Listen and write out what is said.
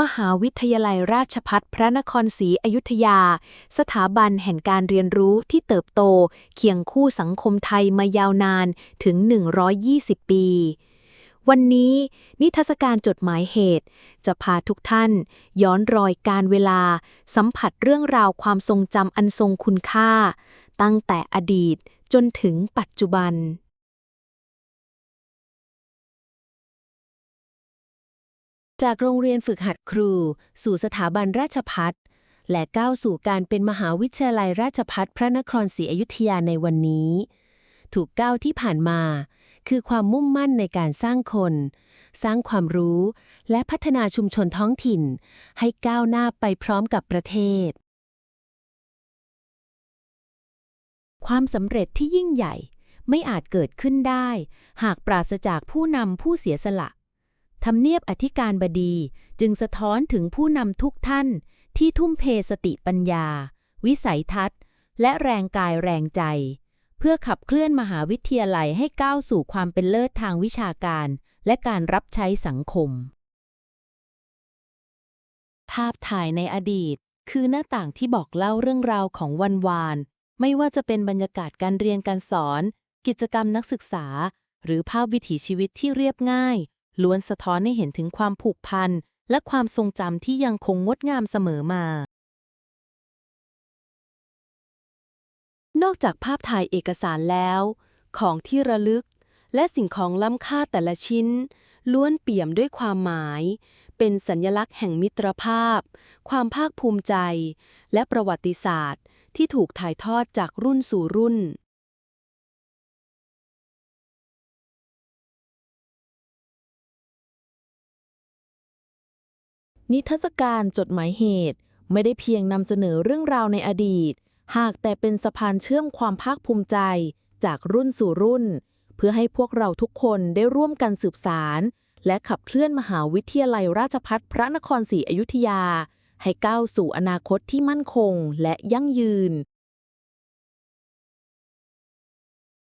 มหาวิทยาลัยราชภัฏพระนครศรีอยุธยา สถาบันแห่งการเรียนรู้ที่เติบโต เคียงคู่สังคมไทยมายาวนานถึง 120 ปี วันนี้นิทรรศการจดหมายเหตุ จะพาทุกท่าน ย้อนรอยการเวลา สัมผัสเรื่องราวความทรงจำอันทรงคุณค่า ตั้งแต่อดีตจนถึงปัจจุบัน จากโรงเรียนฝึกหัดครู สู่สถาบันราชพัฒและก้าวสู่การเป็นมหาวิทยาลัยราชพัฒพระนครศรีอยุธยาในวันนี้ ถูกก้าวที่ผ่านมา คือความมุ่งมั่นในการสร้างคน สร้างความรู้ และพัฒนาชุมชนท้องถิ่น ให้ก้าวหน้าไปพร้อมกับประเทศ ความสำเร็จที่ยิ่งใหญ่ไม่อาจเกิดขึ้นได้ หากปราศจากผู้นำผู้เสียสละ ทำเนียบอธิการบดี จึงสะท้อนถึงผู้นำทุกท่าน ที่ทุ่มเทสติปัญญา วิสัยทัศน์ และแรงกายแรงใจ เพื่อขับเคลื่อนมหาวิทยาลัยให้ก้าวสู่ความเป็นเลิศทางวิชาการ และการรับใช้สังคม ภาพถ่ายในอดีต คือหน้าต่างที่บอกเล่าเรื่องราวของวันวาน ไม่ว่าจะเป็นบรรยากาศการเรียนการสอน กิจกรรมนักศึกษา หรือภาพวิถีชีวิตที่เรียบง่าย ล้วนสะท้อนให้เห็นถึงความผูกพัน และความทรงจำที่ยังคงงดงามเสมอมา นอกจากภาพถ่ายเอกสารแล้ว ของที่ระลึก และสิ่งของล้ำค่าแต่ละชิ้น ล้วนเปี่ยมด้วยความหมาย เป็นสัญลักษณ์แห่งมิตรภาพ ความภาคภูมิใจ และประวัติศาสตร์ ที่ถูกถ่ายทอดจากรุ่นสู่รุ่น นิทรรศการจดหมายเหตุ ไม่ได้เพียงนำเสนอเรื่องราวในอดีต หากแต่เป็นสะพานเชื่อมความภาคภูมิใจ จากรุ่นสู่รุ่น เพื่อให้พวกเราทุกคนได้ร่วมกันสืบสาร และขับเคลื่อนมหาวิทยาลัยราชพัฒพระนครศรีอยุธยา ให้ก้าวสู่อนาคตที่มั่นคงและยั่งยืน